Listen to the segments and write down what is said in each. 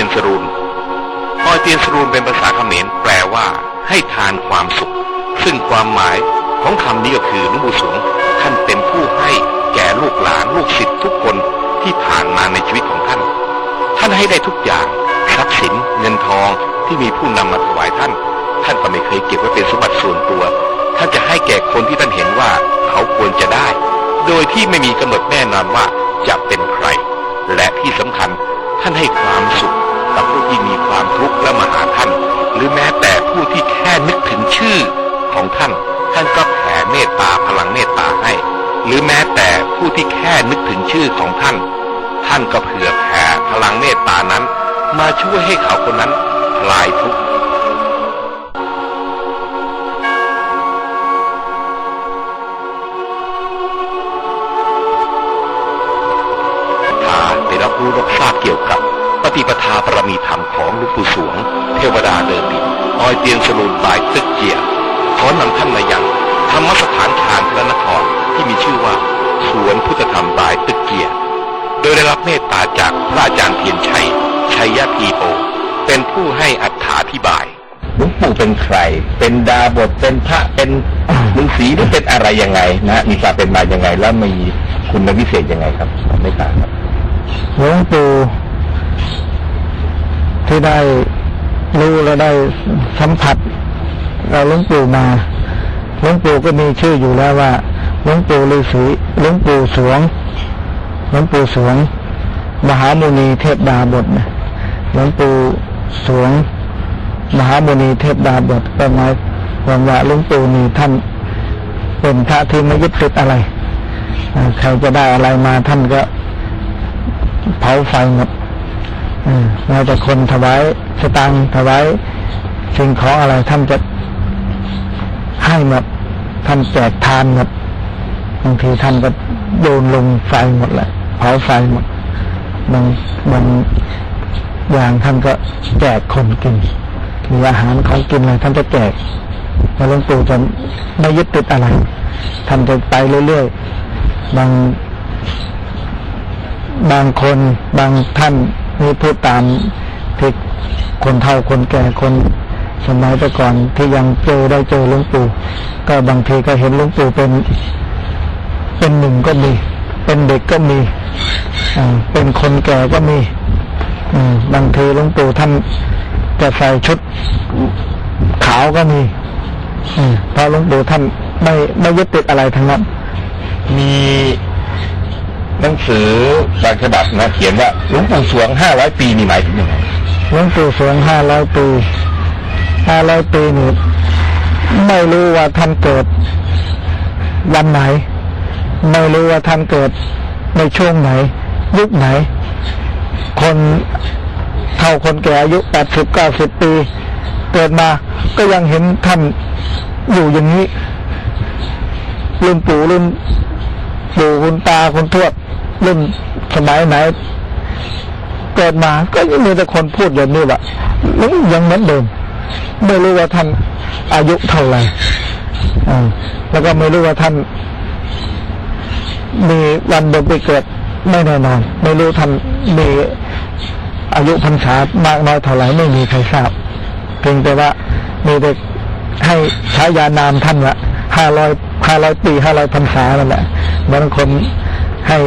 ยนสรูนออยเตียนสรูนเป็นภาษาเขมรแปลว่า ให้ทานความสุข ซึ่งความหมายของคำนี้ก็คือลุงปู่สงท่านเป็นผู้ให้แก่ลูกหลานลูกศิษย์ทุกคนที่ผ่านมาในชีวิตของท่าน ท่านให้ได้ทุกอย่างทรัพย์สินเงินทองที่มีผู้นำมาถวายท่าน ท่านก็ไม่เคยเก็บไว้เป็นสมบัติส่วนตัว ท่านจะให้แก่คนที่ท่านเห็นว่าเขาควรจะได้ โดยที่ไม่มีกำหนดแน่นอนว่าจะเป็นใคร และที่สำคัญท่านให้ความสุข กับผู้ที่มีความทุกข์และมาหาท่าน หรือแม้แต่ผู้ที่แค่นึกถึงชื่อของท่าน ท่านก็แผ่เมตตาพลังเมตตาให้ หรือแม้แต่ผู้ที่แค่นึกถึงชื่อของท่าน ท่านก็เผื่อแผ่พลังเมตตานั้น มาช่วยให้เขาคนนั้นคลายทุกข์ถ้าได้รับรู้รับทราบเกี่ยวกับ ฏิปทาบารมีธรรมของหลวงปู่สวง เทวดาเดินดินออยเตียนสรูนบายตึกเกียร์ขอนำท่านมายังธรรมสถานชานพระนครที่มีชื่อว่า สวนพุทธธรรมบายตึกเกียร์โดยได้รับเมตตาจากพระอาจารย์เทียนชัย ชัยยทีโอ เป็นผู้ให้อัถาธิบายหลวงปู่เป็นใคร เป็นดาบทเป็นพระเป็นฤาษีหรือเป็นอะไรยังไงนะมีความเป็นมายังไง แล้วมีคุณวิเศษยังไงครับไม่ทราบครับหลวงปู่ ที่ได้รู้และได้สัมผัสเราหลวงปู่มาหลวงปู่ก็มีชื่ออยู่แล้วว่าหลวงปู่ฤาษีหลวงปู่สวงหลวงปู่สวง มหามุนีเทพดาบทหลวงปู่สวง มหามุนีเทพดาบทก็หมายความว่าหลวงปู่นี่ท่านเป็นพระที่ไม่ยึดติดอะไรใครจะได้อะไรมาท่านก็เผาไฟหมด อืมแม้แต่คนถวายสตังถวายสิ่งของอะไรท่านจะให้หมดท่านแจกทานหมดบางทีท่านก็โยนลงไฟหมดแหละเผาไฟหมดบางบางอย่างท่านก็แจกคนกินมีอาหารของกินอะไรท่านจะแจกแล้วหลวงปู่จะไม่ยึดติดอะไรท่านจะไปเรื่อยๆบางบางคนบางท่าน นี่พูดตามที่คนเฒ่าคนแก่คนสมัยแต่ก่อนที่ยังเจอได้เจอหลวงปู่ก็บางทีก็เห็นหลวงปู่เป็น เป็นหนุ่มก็มี เป็นเด็กก็มีอ่าเป็นคนแก่ก็มีอืมบางทีหลวงปู่ท่านจะใส่ชุดขาวก็มีอืมเพราะหลวงปู่ท่านไม่ไม่ยึดติดอะไรทั้งนั้นมี หนังสือบางฉบับนะเขียนว่าหลวงปู่สวงห้าร้อยปีนี่หมายถึงยังไงหลวงปู่สวงห้าร้อยปีห้าร้อยปีนี่ไม่รู้ว่าท่านเกิดวันไหน ไม่รู้ว่าท่านเกิดในช่วงไหน ยุคไหน คนเท่าคนแก่อายุแปดสิบเก้าสิบปี เกิดมาก็ยังเห็นท่านอยู่อย่างนี้รุ่นปู่รุ่นปู่คุณตาคุณทวด รุ่นสมัยไหนเกิดมาก็ยังมีแต่คนพูดอย่างนี้แหละยังเหมือนเดิมไม่รู้ว่าท่านอายุเท่าไหร่อ่าแล้วก็ไม่รู้ว่าท่าน มีวันเดือนปีเกิดไม่แน่นอน ไม่รู้ท่านมีอายุพรรษามากน้อยเท่าไหร่ไม่มีใครทราบเพียงแต่ว่ามีแต่ให้ใช้ยานามท่านว่าห้าร้อยห้าร้อยปีห้าร้อยพรรษานั่นแหละเหมือนคน ให้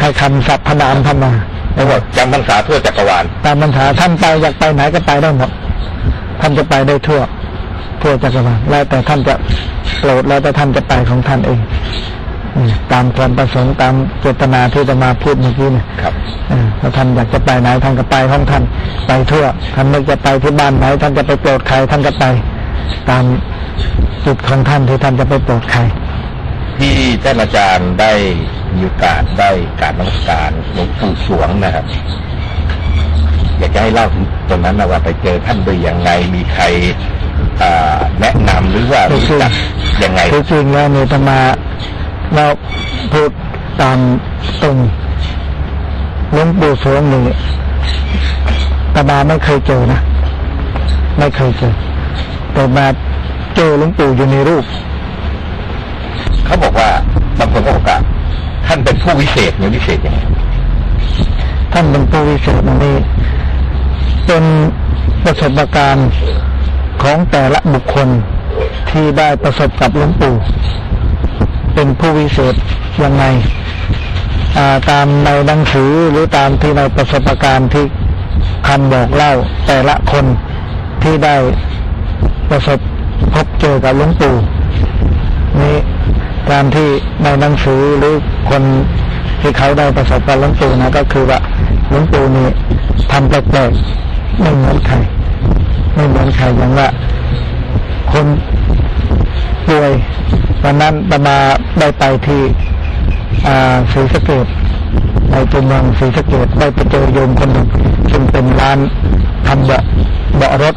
ให้คำสัพพนามท่านมาแล้วก็จำพรรษาทั่วจักรวาลตามปัญหาท่านไปอยากไปไหนก็ไปได้หมดท่านจะไปได้ทั่ว ทั่วจักรวาลแล้วแต่ท่านจะโปรดแล้วแต่ท่านจะไปของท่านเองอืมตามความประสงค์ตามเจตนาที่จะมาพูดเมื่อกี้เนี่ยครับเออถ้าท่านอยากจะไปไหนท่านก็ไปของท่านไปทั่วท่านนึกจะไปที่บ้านไหนท่านจะไปโปรดใครท่านก็ไป ตามจุดของท่านที่ท่านจะไปโปรดใคร ที่ท่านอาจารย์ได้มีโอกาสได้การนมัสการหลวงปู่สวงนะครับ อยากจะให้เล่าถึงตรงนั้นนะว่าไปเจอท่านได้ยังไงมีใครแนะนำหรือว่ารู้จักยังไงคือจริงแล้วนี่ธรรมาเราพูดตามตรงหลวงปู่สวงนี่ตาบาไม่เคยเจอนะ ไม่เคยเจอแต่มาเจอหลวงปู่อยู่ในรูป บางคนก็บอกว่าท่านเป็นผู้วิเศษเนี่ยวิเศษยังไงท่านเป็นผู้วิเศษนี้เป็นประสบการณ์ของแต่ละบุคคลที่ได้ประสบกับหลวงปู่เป็นผู้วิเศษยังไงาตามในหนังสือหรือตามที่ในประสบการณ์ที่คำบอกเล่าแต่ละคนที่ได้ประสบพบเจอกับหลวงปู่นี่ ตามที่ในหนังสือหรือคนที่เขาได้ประสบกับหลวงปู่นะก็คือว่าหลวงปู่นี่ทำแปลกๆไม่เหมือนใครไม่เหมือนใครอย่างว่าคนป่วยวันนั้นประมาได้ไปที่ศรีสะเกดในตัวเมืองศรีสะเกดได้ไปเจอโยมคนหนึ่งซึ่งเป็นร้านทำเบาะเบาะรถ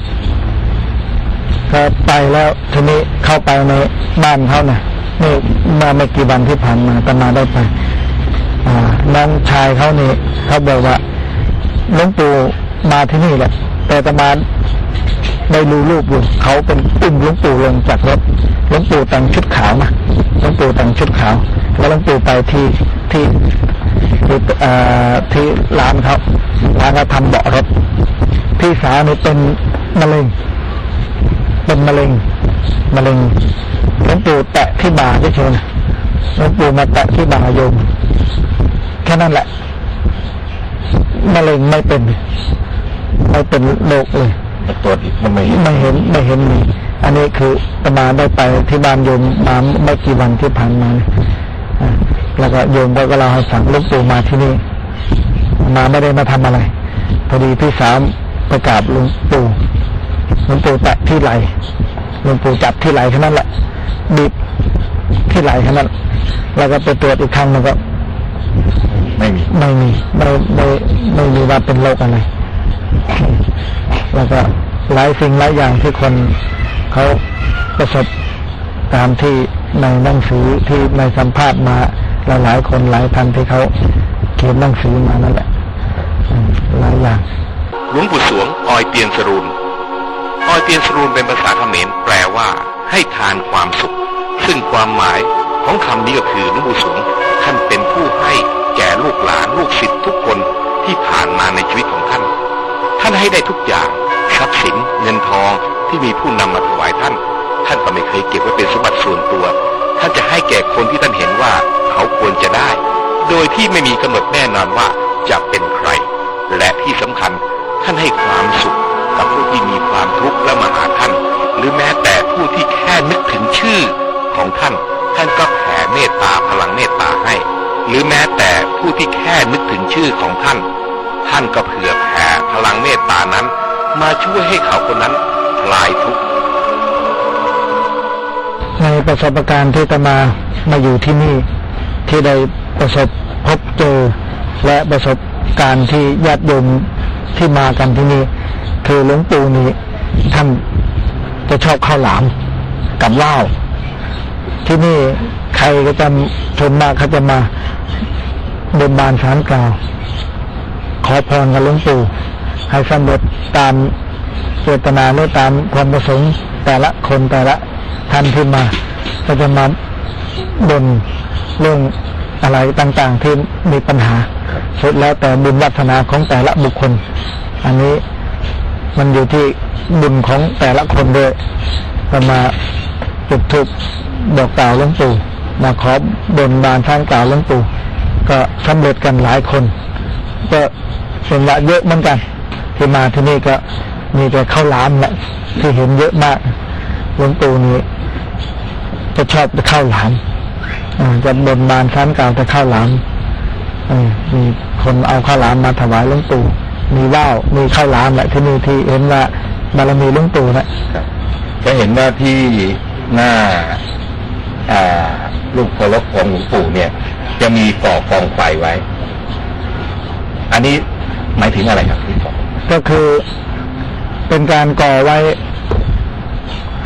ก็ไปแล้วทีนี้เข้าไปในบ้านเขานะ่ะนี่ มาไม่กี่วันที่ผ่านมาตมาได้ไปน้องชายเขานี่เขาบอกว่าหลวงปู่มาที่นี่แหละ แต่ตมาได้ดูรูปอยู่เขาเป็นอุ้มหลวงปู่ลงจากรถหลวงปู่แต่งชุดขาวนะหลวงปู่แต่งชุดขาว แล้วหลวงปู่ไปที่ที่ที่อ่อที่ร้านเขาร้านเขาทำเบาะรถพี่สาวนี่เป็นมะเร็งเป็นมะเร็ง มะเร็งหลวงปู่แตะที่บ่าเฉยๆนะหลวงปู่มาแตะที่บ่าโยมแค่นั้นแหละมะเร็งไม่เป็นไม่เป็นโรคเลยแต่ตรวจอีกมันไม่เห็นไม่เห็นไม่เห็นมีอันนี้คือประมาได้ไปที่บ้านโยมมาไม่กี่วันที่ผ่านมาเนี่ยอะแล้วก็โยมก็ก็เล่าให้ฟังหลูกปู่มาที่นี่ มาไม่ได้มาทำอะไร พอดีพี่สาวไปกราบหลวงปู่หลวงปู่แตะที่ไหล หลวงปู่จับที่ไหลแค่นั้นแหละบีบที่ไหลแค่นั้น แล้วก็ไปตรวจอีกครั้งมันก็ ไม่มีไม่มีไม่ไม่ไม่มีว่าเป็นโรคอะไรแล้วก็หลายสิ่งหลายอย่างที่คนเขาประสบตามที่ในหนังสือที่ในสัมภาษณ์มาหลายหลายๆคนหลายพันที่เขาเขียนหนังสือมานั่นแหละอืมหลายอย่างหลวงปู่สวงออยเตียนสรูน ออยเตียนสรูนเป็นภาษาเขมรแปลว่า ให้ทานความสุข ซึ่งความหมายของคำนี้ก็คือหลวงปู่สวงท่านเป็นผู้ให้แก่ลูกหลานลูกศิษย์ทุกคนที่ผ่านมาในชีวิตของท่าน ท่านให้ได้ทุกอย่างทรัพย์สินเงินทองที่มีผู้นำมาถวายท่าน ท่านก็ไม่เคยเก็บไว้เป็นสมบัติส่วนตัว ท่านจะให้แก่คนที่ท่านเห็นว่าเขาควรจะได้ โดยที่ไม่มีกำหนดแน่นอนว่าจะเป็นใคร และที่สำคัญท่านให้ความสุข กับผู้ที่มีความทุกข์และมาหาท่าน หรือแม้แต่ผู้ที่แค่นึกถึงชื่อของท่าน ท่านก็แผ่เมตตาพลังเมตตาให้ หรือแม้แต่ผู้ที่แค่นึกถึงชื่อของท่าน ท่านก็เผื่อแผ่พลังเมตตานั้น มาช่วยให้เขาคนนั้นคลายทุกข์ในประสบการณ์ที่ตมามาอยู่ที่นี่ที่ได้ประสบพบเจอและประสบการณ์ที่ญาติโยมที่มากันที่นี่ คือหลวงปู่นี่ท่านจะชอบข้าวหลามกับเหล้าที่นี่ใครก็จะชนมากเขาจะมาบนบานสารกล่าว ขอพรกับหลวงปู่ให้สำเร็จตามเจตนาหรือตามความประสงค์แต่ละคนแต่ละท่านที่มา ก็จะมาบนเรื่องอะไรต่างๆที่มีปัญหาสุดแล้วแต่บุญวัฒนาของแต่ละบุคคล อันนี้ มันอยู่ที่บุญของแต่ละคนด้วยก็มาจุดธูปบอกกล่าวหลวงปู่มาขอบนบานท่านกล่าวหลวงปู่ก็สำเร็จกันหลายคน ก็เป็นว่าเยอะเหมือนกัน ที่มาที่นี่ก็มีแต่ข้าวหลามแหละที่เห็นเยอะมากหลวงปู่นี่จะชอบข้าวหลามจะบนบานท่านกล่าวแต่ข้าวหลามมีคนเอาข้าวหลามมาถวายหลวงปู่ มีว่าวมีข้าวหลามแหละที่นี่ที่เห็นว่าบารมีหลวงปู่นะครับจะเห็นว่าที่หน้าอ่าลูกเคารพของหลวงปู่เนี่ย จะมีก่อกองไฟไว้ อันนี้หมายถึงอะไรครับที่ก่อก็คือเป็นการก่อไว้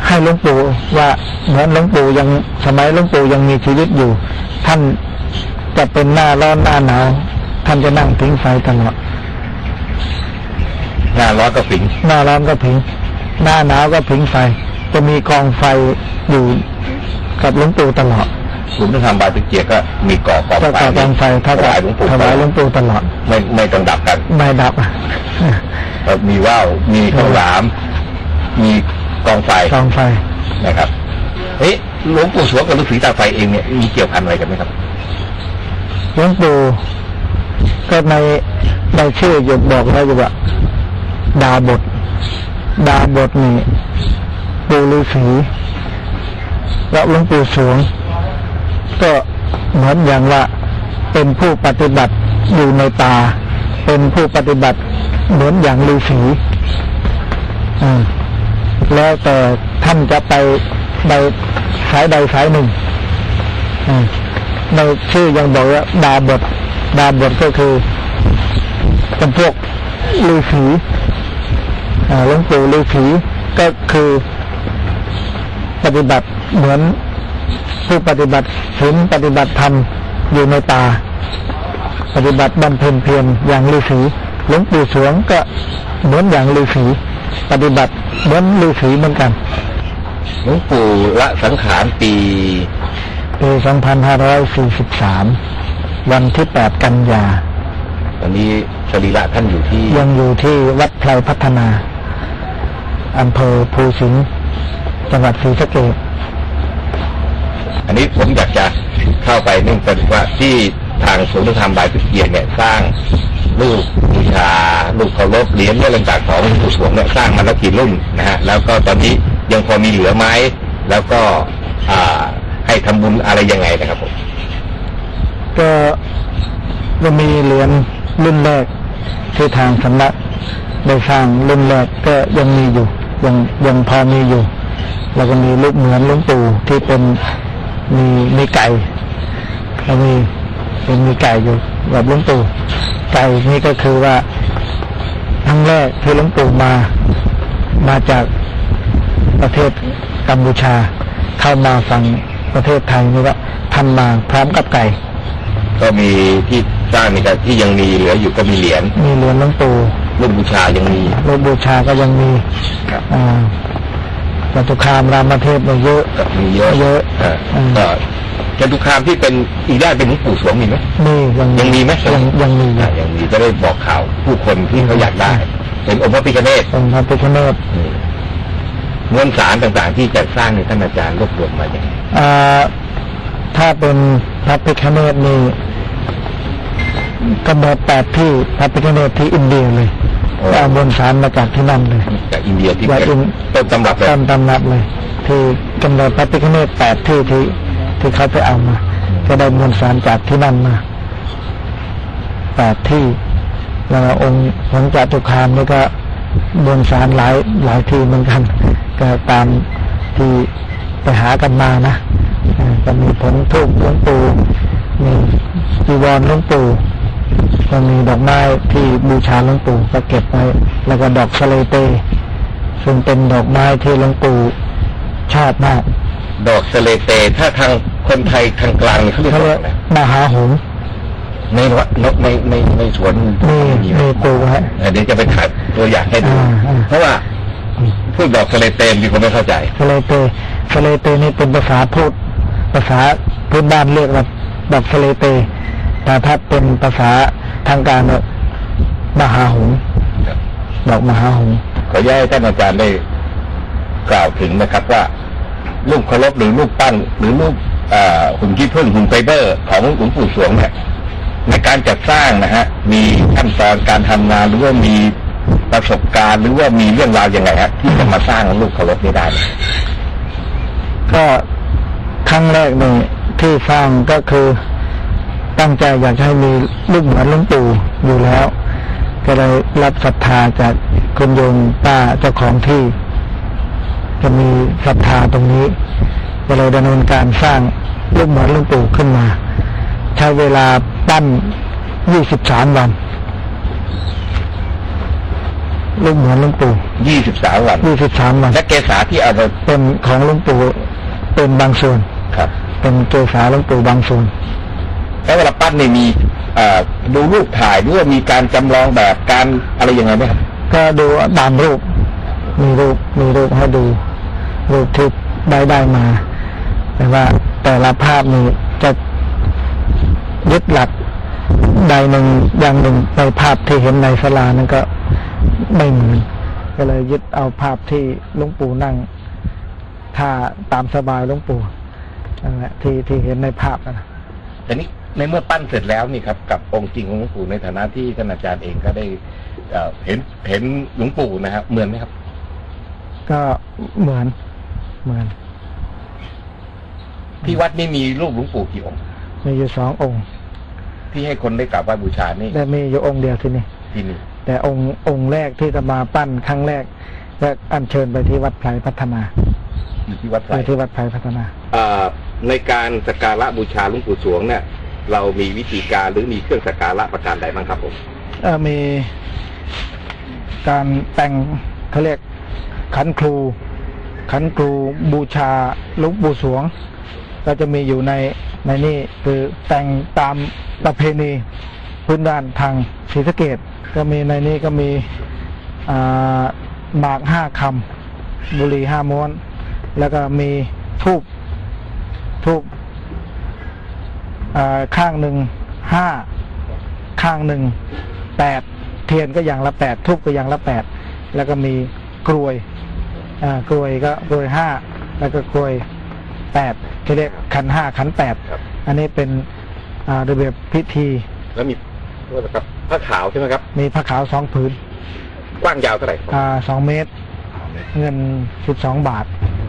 ให้หลวงปู่ว่าเหมือนหลวงปู่ยังสมัยหลวงปู่ยังมีชีวิตอยู่ ท่านจะเป็นหน้าร้อนหน้าหนาวท่านจะนั่งพิงไฟตลอดห น้าร้อนก็ฝิง หน้าร้อนก็ผิง หน้าหนาวก็ผิงไฟ จะมีกองไฟอยู่กับหลวงปู่ตลอดศูนย์ธรรมบายตะเกียก็มีก่อกองก็ไฟก่อกองไฟเท่าถกับวายหลวงปู่ถวายหลวงปู่ตลอด ไม่ไม่ต้องดับกัน ไม่ดับอะเอ่อมีว่าวมีข้าวหลาม มีกองไฟกองไฟนะครับเฮ้ยหลวงปู่สวงกับฤาษีตาไฟเองเนี่ยมีเกี่ยวพันอะไรกันไหมครับหลวงปู่ก็ในในชื่อหยดบอกแล้วอยู่ว่า ดาบท ดาบทนี่ปู่ฤาษีและหลวงปู่สวง ก็เหมือนอย่างว่าเป็นผู้ปฏิบัติอยู่ในป่าเป็นผู้ปฏิบัติเหมือนอย่างฤาษีอ่าแล้วแต่ท่านจะไปใดสายใดสายหนึ่งอ่าในชื่อยังบอกว่าดาบท ดาบทก็คือเป็นพวกฤาษี หลวงปู่ฤาษีก็คือปฏิบัติเหมือนผู้ปฏิบัติศีลปฏิบัติธรรมอยู่ในป่าปฏิบัติบำเพ็ญเพียรอย่างฤาษีหลวงปู่สวงก็เหมือนอย่างฤาษีปฏิบัติเหมือนฤาษีเหมือนกันหลวงปู่ละสังขารปีปี 2543 วันที่ 8 กันยาวันนี้สรีระท่านอยู่ที่ ยังอยู่ที่วัดไพรพัฒนา อำเภอภูสิงห์จังหวัดศรีสะเกษอันนี้ผมอยากจะเข้าไปเนื่องจากว่าที่ทางศูนย์ธรรมบายตะเกียเนี่ยสร้างรูปบูชารูปเคารพเหรียญเรื่องต่างๆของหลวงปู่สวงเนี่ยสร้างมาแล้วกี่รุ่นนะฮะแล้วก็ตอนนี้ยังพอมีเหลือไหมแล้วก็อ่าให้ทำบุญอะไรยังไงนะครับผมก็ก็มีเหรียญรุ่นแรกที่ทางสำนักได้สร้างรุ่นแรกก็ยังมีอยู่ ยังยังพอมีอยู่ แล้วก็มีรูปเหมือนหลวงปู่ที่เป็นมีมีไก่แล้วมีเป็นมีไก่อยู่แบบหลวงปู่ไก่นี่ก็คือว่าครั้งแรกที่หลวงปู่มา มาจากประเทศกัมพูชา เข้ามาฝั่งประเทศไทยนี่ว่าท่านมาพร้อมกับไก่ ก็มีที่สร้างนี่ก็ที่ยังมีเหลืออยู่ก็มีเหรียญมีเหรียญหลวงปู่ รุ่นบูชายังมีรูปบูชาก็ยังมีครับอ่าจตุคามรามเทพเนี่ยเยอะก็มีเยอะเยอะเอออืมก็จตุคามที่เป็นอีกด้านเป็นหลวงปู่สวงมีไหมมียังยังมีไหมยังยังมีอยู่อ่ายังมีจะได้บอกข่าวผู้คนที่เขาอยากได้เป็นองค์พระพิฆเนศองค์พระพิฆเนศมวลสารต่างๆ ที่จะสร้างในท่านอาจารย์รวบรวมมาอย่างไรอ่าถ้าเป็นพระพิฆเนศนี่กำเนิดแปดที่พระพิฆเนศที่อินเดียเลย เอามวลสารมาจากที่นั่นเลยจากอินเดียที่จากเป็นอินต้นตำรับเลยตามตำนับเลย ที่กำเนิดพระพิฆเนศแปดที่ที่ที่เขาไปเอามา ก็ได้มวลสารจากที่นั่นมาแปดที่แล้วก็องค์ของจตุคามนี่ก็มวลสารหลายหลายที่เหมือนกันก็ตามที่ไปหากันมานะเอ่อก็มีผลทูบหลวงปู่มีจีวรหลวงปู่ ก็มีดอกไม้ที่บูชาหลวงปู่ก็เก็บไว้ แล้วก็ดอกสะเลเตซึ่งเป็นดอกไม้ที่หลวงปู่ชอบมาก ดอกสะเลเต ถ้าทางคนไทยทางกลางนี่เขาเรียกเขาว่าเรียกอะไรมหาหงส์ในวัดในในในสวนมีมีปลูกไว้เออเดี๋ยวจะไปถ่ายตัวอย่างให้ดูอ่าอ่าเพราะว่าพูดดอกสะเลเตมีคนไม่เข้าใจสะเลเตสะเลเตนี่เป็นภาษาพูดภาษาพื้นบ้านเรียกว่าดอกสะเลเต แต่ถ้าเป็นภาษาทางการเนี่ยมหาหงส์ดอกมหาหงส์ขออนุญาตให้ท่านอาจารย์ได้กล่าวถึงนะครับว่ารูปเคารพหรือรูปปั้นหรือรูปเอ่อหุ่นขี้ผึ้งหุ่นไฟเบอร์ ของหลวงปู่สวงเนี่ยในการจัดสร้างนะฮะ มีขั้นตอนการทำงานหรือว่ามีประสบการณ์หรือว่ามีเรื่องราวยังไงฮะที่จะมาสร้างรูปเคารพนี้ได้เนี่ยก็ครั้งแรกนี่ที่สร้างก็คือ ตั้งใจอยากให้มีรูปเหมือนหลวงปู่อยู่แล้ว ก็เลยรับศรัทธาจากคุณโยมป้าเจ้าของที่ จะมีศรัทธาตรงนี้ ก็เลยดำเนินการสร้างรูปเหมือนหลวงปู่ขึ้นมา ใช้เวลาปั้น23วันรูปเหมือนหลวงปู่ยี่สิบสามวัน23วันและเกษาที่เอามาเป็นของหลวงปู่เป็นบางส่วนครับ เป็นเกษาหลวงปู่บางส่วน แล้วเวลาปั้นเนี่ยมีเอ่อดูรูปถ่ายหรือว่ามีการจำลองแบบการอะไรยังไงไหมครับก็ดูตามรูป มีรูปมีรูปให้ดู รูปที่ได้ได้มา แต่ว่าแต่ละภาพนี้จะยึดหลักใดหนึ่งอย่างหนึ่งในภาพที่เห็นในศาลานั้นก็ไม่เหมือนก็เลยยึดเอาภาพที่หลวงปู่นั่งท่าตามสบายหลวงปู่นั่นแหละที่ที่เห็นในภาพนะแต่นี้ ในเมื่อปั้นเสร็จแล้วนี่ครับกับองค์จริงของหลวงปู่ในฐานะที่ท่านอาจารย์เองก็ได้เอ่อเห็นเห็นหลวงปู่นะครับเหมือนไหมครับ ก็เหมือนเหมือนที่วัดนี่มีรูปหลวงปู่กี่องค์มีอยู่สององค์ ที่ให้คนได้กราบไหว้บูชานี่แต่มีอยู่องค์เดียวที่นี่ ที่นี่แต่องค์องค์แรกที่จะมาปั้นครั้งแรกและอัญเชิญไปที่วัดไพรพัฒนาอยู่ที่วัดไปไผ่ที่วัดไพรพัฒนาเอ่อในการสักการะบูชาหลวงปู่สวงเนี่ย เรามีวิธีการหรือมีเครื่องสักการะประการใดบ้างครับผมเออมีการแต่งเขาเรียกขันครู ขันครูบูชาลวงปู่สวง ก็จะมีอยู่ในในนี่คือแต่งตามประเพณีพื้นด้านทางศรีสะเกดก็มีในนี้ก็มีหมากห้าคำบุหรีห้าม้วน แล้วก็มีทูบทูบ ข้างหนึ่งห้าข้างหนึ่งแปดเทียนก็อย่างละแปดทุบก็อย่างละแปดแล้วก็มีกลวยอ่ากลวยก็กลวยห้าแล้วก็กลวยแปดที่เรียกขันห้าขันแปดครับอันนี้เป็นอ่าระเบียบพิธี แล้วมีโทษนะครับผ้าขาวใช่ไหมครับ มีผ้าขาวสองผืน กว้างยาวเท่าไหร่ครับอ่าสองเมตร เงินสิบสองบาท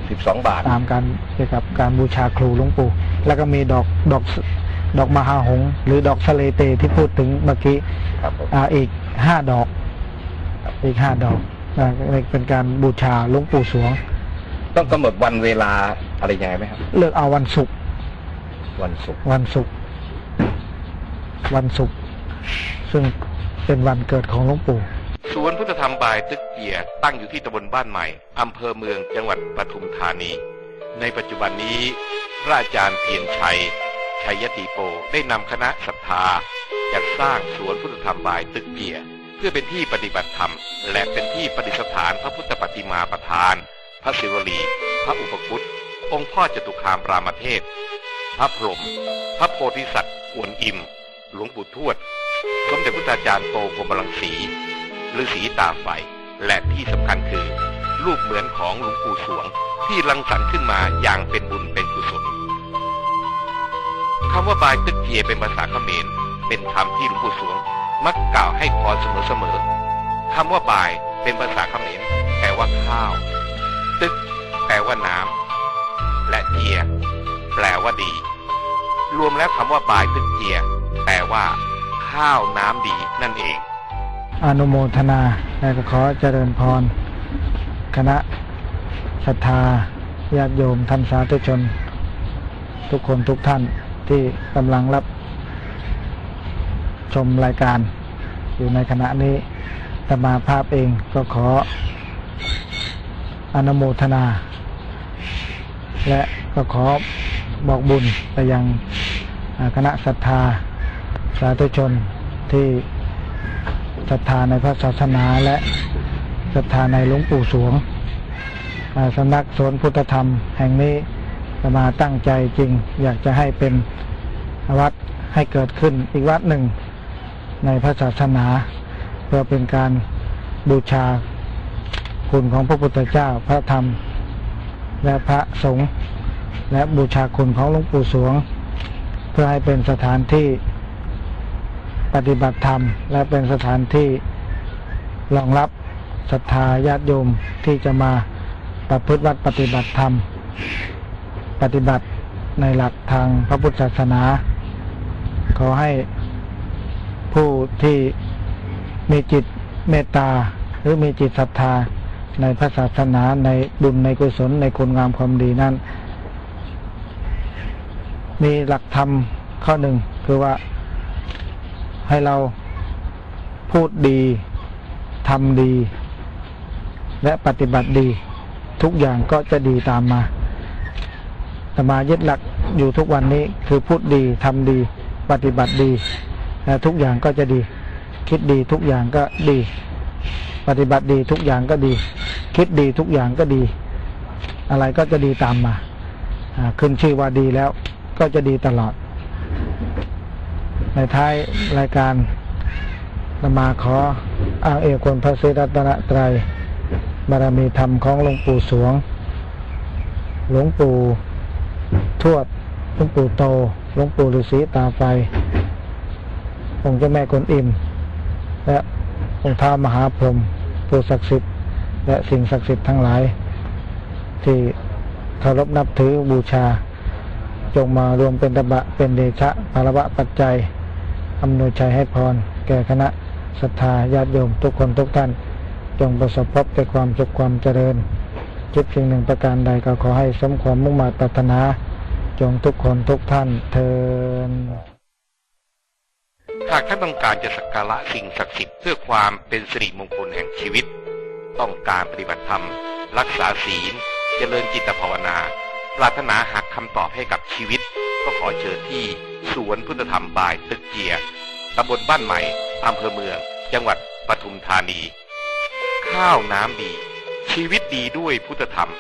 สิบสองบาท ตามการเกี่ยวกับการบูชาครูหลวงปู่ แล้วก็มีดอกดอก ดอกมหาหงส์หรือดอกสะเลเตที่พูดถึงเมื่อกี้ครับผมอ่าอีกห้าดอก อีกห้าดอกอ่าเป็นการบูชาหลวงปู่สวง ต้องกำหนดวันเวลาอะไรยังไงไหมครับ เลือกเอาวันศุกร์วันศุกร์วันศุกร์วันศุกร์ซึ่งเป็นวันเกิดของหลวงปู่สวนพุทธธรรมบายตึกเกียร์ตั้งอยู่ที่ตำบลบ้านใหม่อำเภอเมืองจังหวัดปทุมธานี ในปัจจุบันนี้พระอาจารย์เพียรชัย ชัยยติโปได้นำคณะศรัทธาจัดสร้างสวนพุทธธรรมบายตึกเกีย เพื่อเป็นที่ปฏิบัติธรรม และเป็นที่ประดิษฐานพระพุทธปฏิมาประธาน พระศิวลี พระอุปคุตองค์พ่อจตุคามรามเทพ พระพรหมพระโพธิสัตว์กวนอิม หลวงปู่ทวด สมเด็จพระอาจารย์โตพรมรังสีฤาษีตาไฟและที่สำคัญคือ รูปเหมือนของหลวงปู่สวงที่รังสรรค์ขึ้นมาอย่างเป็นบุญเป็นกุศล คำว่าบายตึกเกียเป็นภาษาเขมร เป็นคำที่หลวงปู่สวง มักกล่าวให้พรเสมอๆคำว่าบายเป็นภาษาเขมรแปลว่าข้าว ตึก แปลว่าน้ำและเกียแปลว่าดี รวมแล้วคำว่าบายตึกเกียแปลว่า ข้าวน้ำดีนั่นเอง อนุโมทนาและก็ขอเจริญพร คณะศรัทธาญาติโยมท่านสาธุชน ทุกคนทุกท่าน ที่กำลังรับชมรายการ อยู่ในขณะนี้ตมาภาพเองก็ขออนโมทนา และก็ขอบอกบุญไปยังอ่าคณะศรัทธา สาธุชนที่ศรัทธาในพระศาสนาและศรัทธาในหลวงปู่สวงสำนักสวนพุทธธรรมแห่งนี้ จะมาตั้งใจจริง อยากจะให้เป็นวัดให้เกิดขึ้นอีกวัดหนึ่งในพระศาสนา เพื่อเป็นการบูชาคุณของพระพุทธเจ้าพระธรรม และพระสงฆ์และบูชาคุณของหลวงปู่สวง เพื่อให้เป็นสถานที่ปฏิบัติธรรม และเป็นสถานที่รองรับศรัทธาญาติโยมที่จะมาประพฤติวัดปฏิบัติธรรม ปฏิบัติในหลักทางพระพุทธศาสนา ขอให้ผู้ที่มีจิตเมตตา หรือมีจิตศรัทธาในพระศาสนาในบุญในกุศลในคุณงามความดีนั้น มีหลักธรรมข้อหนึ่งคือว่าให้เราพูดดีทำดี และปฏิบัติดี ทุกอย่างก็จะดีตามมา แตมายึดหลักอยู่ทุกวันนี้คือพูดดีทำดี ปฏิบัติดีทุกอย่างก็จะดี คิดดีทุกอย่างก็ดี ปฏิบัติดีทุกอย่างก็ดี คิดดีทุกอย่างก็ดี อะไรก็จะดีตามมาอ่าขึ้นชื่อว่าดีแล้วก็จะดีตลอด ในท้ายรายการนมาขออ้างเอกคนพระศรีรัตนตรัยบารมีธรรมของหลวงปู่สวง หลวงปู่ ทวดหลวงปู่โตหลวงปู่ฤาษีตาไฟองค์เจ้าแม่กวนอิม และองค์ท้ามหาพรหมผู้ศักดิ์สิทธิ์ และสิ่งศักดิ์สิทธิ์ทั้งหลาย ที่เคารพนับถือบูชา จงมารวมเป็นตบะเป็นเดชะภารวะปัจจัยอำนวยชัยให้พร แก่คณะศรัทธาญาติโยมทุกคนทุกท่าน จงประสบพบแต่ความสุขความเจริญ คิดสิ่งหนึ่งประการใดก็ขอให้สมความมุ่งมา่ปรารถนา จงทุกคนทุกท่านเทินหากท่านต้องการจะสักการะสิ่งศักดิ์สิทธิ์เพื่อความเป็นสิริมงคลแห่งชีวิต ต้องการปฏิบัติธรรม รักษาศีล เจริญจิตภาวนา ปรารถนาหาคำตอบให้กับชีวิต ก็ขอเชิญที่สวนพุทธธรรมบายตึกเจียตำบลบ้านใหม่อำเภอเมือง จังหวัดปทุมธานี ข้าวน้ำดี ชีวิตดีด้วยพุทธธรรม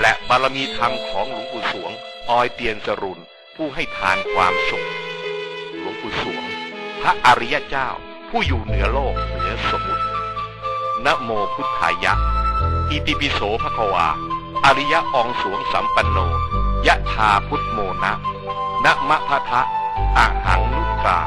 และบารมีธรรมของหลวงปู่สวง ออยเตียนสรุนผู้ให้ทานความสุข หลวงปู่สวง พระอริยเจ้า ผู้อยู่เหนือโลกเหนือสมุตินะโมพุทธายะ อิติปิโสภควา อริยะองสวงสัมปันโน ยะธาพุทโมนะนะมะพะทะอะหังนุตรา